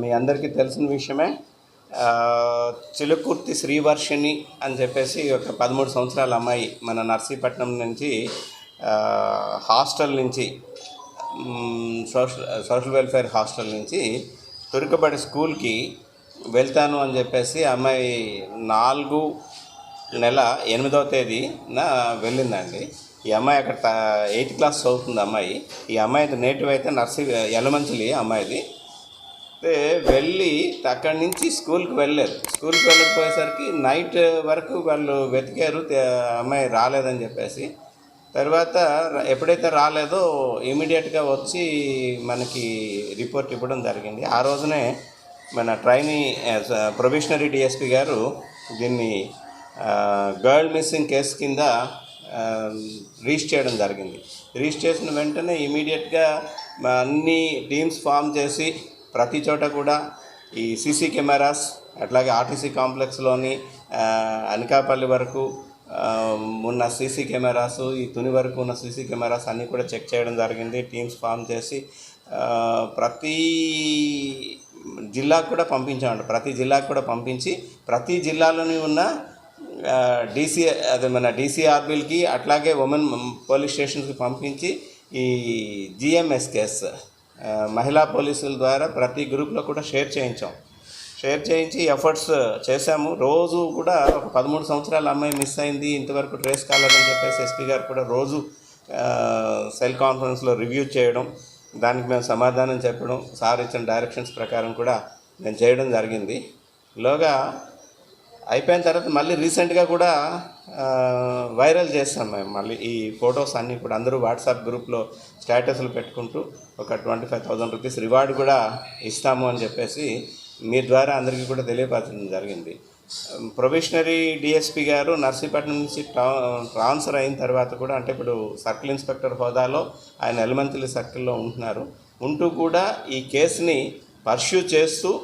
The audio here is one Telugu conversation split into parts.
మీ అందరికీ తెలిసిన విషయమే చిలుకుర్తి శ్రీవర్షిణి అని చెప్పేసి ఒక పదమూడు సంవత్సరాల అమ్మాయి మన నర్సీపట్నం నుంచి హాస్టల్ నుంచి సోషల్ సోషల్ వెల్ఫేర్ హాస్టల్ నుంచి తురుకబడి స్కూల్కి వెళ్తాను అని చెప్పేసి అమ్మాయి నాలుగు నెల ఎనిమిదవ తేదీన వెళ్ళిందండి. ఈ అమ్మాయి అక్కడ ఎయిత్ క్లాస్ చదువుతుంది అమ్మాయి. ఈ అమ్మాయి నేటివ్ అయితే నర్సీ ఎలమంచిలి అమ్మాయిది. అయితే వెళ్ళి అక్కడి నుంచి స్కూల్కి వెళ్ళారు. స్కూల్కి వెళ్ళకపోయేసరికి నైట్ వరకు వాళ్ళు వెతికారు అమ్మాయి రాలేదని చెప్పేసి. తర్వాత ఎప్పుడైతే రాలేదో ఇమీడియట్గా వచ్చి మనకి రిపోర్ట్ ఇవ్వడం జరిగింది. ఆ రోజునే మన ట్రైనీ ప్రొబిషనరీ డిఎస్పి గారు దీన్ని గర్ల్ మిస్సింగ్ కేసు కింద రీచ్ చేయడం జరిగింది. రీచ్ చేసిన వెంటనే ఇమీడియట్గా అన్ని టీమ్స్ ఫామ్ చేసి ప్రతి చోట కూడా ఈ సీసీ కెమెరాస్ అట్లాగే ఆర్టీసీ కాంప్లెక్స్లోని అనకాపల్లి వరకు ఉన్న సీసీ కెమెరాస్ ఈ తుని వరకు ఉన్న సీసీ కెమెరాస్ అన్నీ కూడా చెక్ చేయడం జరిగింది. టీమ్స్ ఫామ్ చేసి ప్రతి జిల్లాకు కూడా పంపించామండి ప్రతి జిల్లాకు కూడా పంపించి ప్రతి జిల్లాలోని ఉన్న డీసీ అదే మన డీసీఆర్బీలకి అట్లాగే ఉమెన్ పోలీస్ స్టేషన్స్కి పంపించి ఈ జిఎంఎస్కేస్ మహిళా పోలీసుల ద్వారా ప్రతి గ్రూప్లో కూడా షేర్ చేయించాం. షేర్ చేయించి ఎఫర్ట్స్ చేశాము. రోజు కూడా ఒక పదమూడు సంవత్సరాల అమ్మాయి మిస్ అయింది. ఇంతవరకు ట్రేస్ కాలేదని చెప్పేసి ఎస్పీ గారు కూడా రోజు సెల్ కాన్ఫరెన్స్లో రివ్యూ చేయడం దానికి మేము సమాధానం చెప్పడం సార్ ఇచ్చిన డైరెక్షన్స్ ప్రకారం కూడా మేము చేయడం జరిగింది. లోగా అయిపోయిన తర్వాత మళ్ళీ రీసెంట్గా కూడా వైరల్ చేస్తాం మేము. మళ్ళీ ఈ ఫొటోస్ అన్నీ కూడా అందరూ వాట్సాప్ గ్రూప్లో స్టేటస్లు పెట్టుకుంటూ ఒక twenty five thousand rupees reward కూడా ఇస్తాము అని చెప్పేసి మీ ద్వారా అందరికీ కూడా తెలియపరచడం జరిగింది. ప్రొబేషనరీ డిఎస్పి గారు నర్సీపట్నం నుంచి ట్రా- ట్రాన్స్ఫర్ అయిన తర్వాత కూడా అంటే ఇప్పుడు సర్కిల్ ఇన్స్పెక్టర్ హోదాలో ఆయన ఎలమంతిలి సర్కిల్లో ఉంటున్నారు. ఉంటూ కూడా ఈ కేసుని పర్ష్యూ చేస్తూ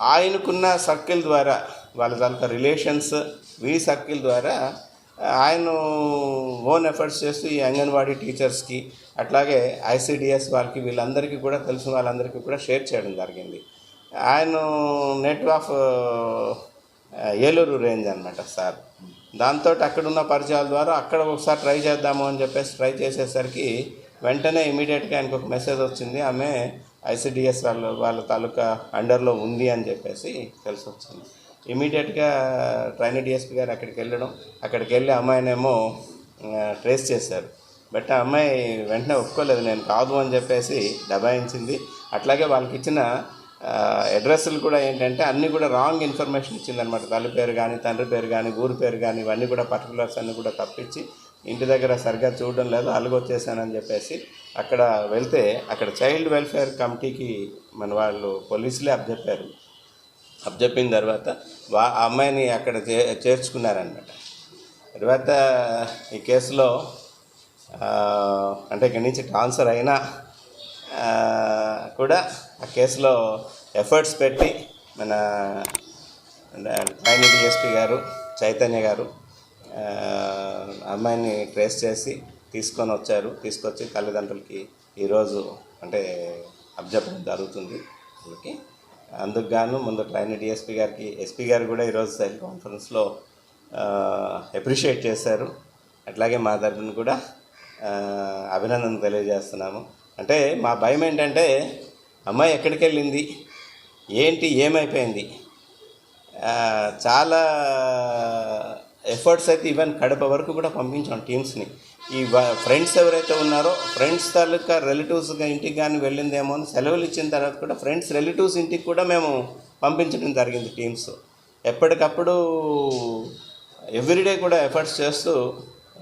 ఆయనకున్న సర్కిల్ ద్వారా వాళ్ళ తాలూకా రిలేషన్స్ వీ సర్కిల్ ద్వారా ఆయన ఓన్ ఎఫర్ట్స్ చేస్తూ ఈ అంగన్వాడీ టీచర్స్కి అట్లాగే ఐసీడిఎస్ వాళ్ళకి వీళ్ళందరికీ కూడా తెలిసిన వాళ్ళందరికీ కూడా షేర్ చేయడం జరిగింది. ఆయన నెట్ ఆఫ్ ఏలూరు రేంజ్ అనమాట సార్. దాంతో అక్కడున్న పరిచయాల ద్వారా అక్కడ ఒకసారి ట్రై చేద్దాము అని చెప్పేసి ట్రై చేసేసరికి వెంటనే ఇమీడియట్గా ఆయనకు ఒక మెసేజ్ వచ్చింది. ఆమె ఐసిడిఎస్ వాళ్ళ వాళ్ళ తాలూకా అండర్లో ఉంది అని చెప్పేసి తెలిసి వచ్చింది ఇమీడియట్గా ట్రైన్ డిఎస్పీ గారు అక్కడికి వెళ్ళడం అక్కడికి వెళ్ళి అమ్మాయినేమో ట్రేస్ చేశారు. బట్ ఆ అమ్మాయి వెంటనే ఒప్పుకోలేదు నేను కాదు అని చెప్పేసి దబాయించింది. అట్లాగే వాళ్ళకి ఇచ్చిన అడ్రస్లు కూడా ఏంటంటే అన్నీ కూడా రాంగ్ ఇన్ఫర్మేషన్ ఇచ్చిందనమాట తల్లి పేరు కానీ తండ్రి పేరు కానీ ఊరి పేరు కానీ ఇవన్నీ కూడా పర్టికులర్స్ అన్నీ కూడా తప్పించి ఇంటి దగ్గర సరిగ్గా చూడడం లేదు అలుగొచ్చేసానని చెప్పేసి అక్కడ వెళ్తే అక్కడ చైల్డ్ వెల్ఫేర్ కమిటీకి మన వాళ్ళు పోలీసులే అప్పచెప్పారు. అప్పచెప్పిన తర్వాత వా ఆ అమ్మాయిని అక్కడ చే చేర్చుకున్నారనమాట తర్వాత ఈ కేసులో అంటే ఇక్కడి నుంచి ట్రాన్స్ఫర్ అయినా కూడా ఆ కేసులో ఎఫర్ట్స్ పెట్టి మన ట్రైన్ డిఎస్పీ గారు చైతన్య గారు అమ్మాయిని ట్రేస్ చేసి తీసుకొని వచ్చారు. తీసుకొచ్చి తల్లిదండ్రులకి ఈరోజు అంటే అబ్జెప్ట్ జరుగుతుంది. వాళ్ళకి అందుకు గాను ముందు ట్రైన్ డిఎస్పీ గారికి ఎస్పీ గారు కూడా ఈరోజు సెల్ కాన్ఫరెన్స్లో అప్రిషియేట్ చేశారు. అట్లాగే మా తరఫున కూడా అభినందన తెలియజేస్తున్నాము. అంటే మా భయం ఏంటంటే అమ్మాయి ఎక్కడికి వెళ్ళింది ఏంటి? ఏమైపోయింది? చాలా ఎఫర్ట్స్ అయితే ఈవెన్ కడప వరకు కూడా పంపించాం టీమ్స్ని. ఈ ఫ్రెండ్స్ ఎవరైతే ఉన్నారో ఫ్రెండ్స్ తాలూకా రిలేటివ్స్ ఇంటికి కానీ వెళ్ళిందేమో అని సెలవులు ఇచ్చిన తర్వాత కూడా ఫ్రెండ్స్ రిలేటివ్స్ ఇంటికి కూడా మేము పంపించడం జరిగింది టీమ్స్ ఎప్పటికప్పుడు ఎవ్రీడే కూడా ఎఫర్ట్స్ చేస్తూ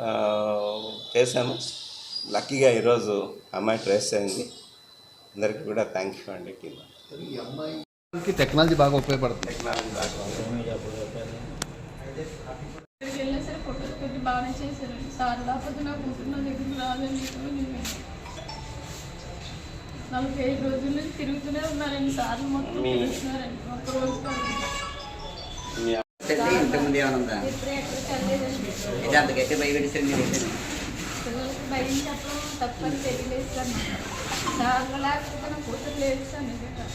ఆ, చేశాము. లక్కీగా ఈరోజు అమ్మాయి ట్రేస్ అయింది. అందరికీ కూడా థ్యాంక్ యూ అండి టీమ్ టెక్నాలజీ బాగా ఉపయోగపడుతుంది. ఇక్కడికి వెళ్ళినా సరే సార్ లేకపోతే నా కూతురు నా దగ్గరికి నేను నలభై ఐదు రోజుల నుంచి తిరుగుతూనే ఉన్నారండి సార్లు మొత్తం మీ- తిరుగుతున్నారండి ఒక్క రోజు కాదు. మీ తెలిసి ఇంతకుముందు ఏమైనా ఉందా ఎప్పుడే ఎక్కడికి వెళ్ళలేదండి ఇది అంత గట్టి భయపెడిస్తే మీరు ఏంటండి? పిల్లలకి భయం చెప్పడం తప్పని తెలియలేదు సార్. సార్లు లేకపోతే నా కూతురు లేదు సార్ నిజంగా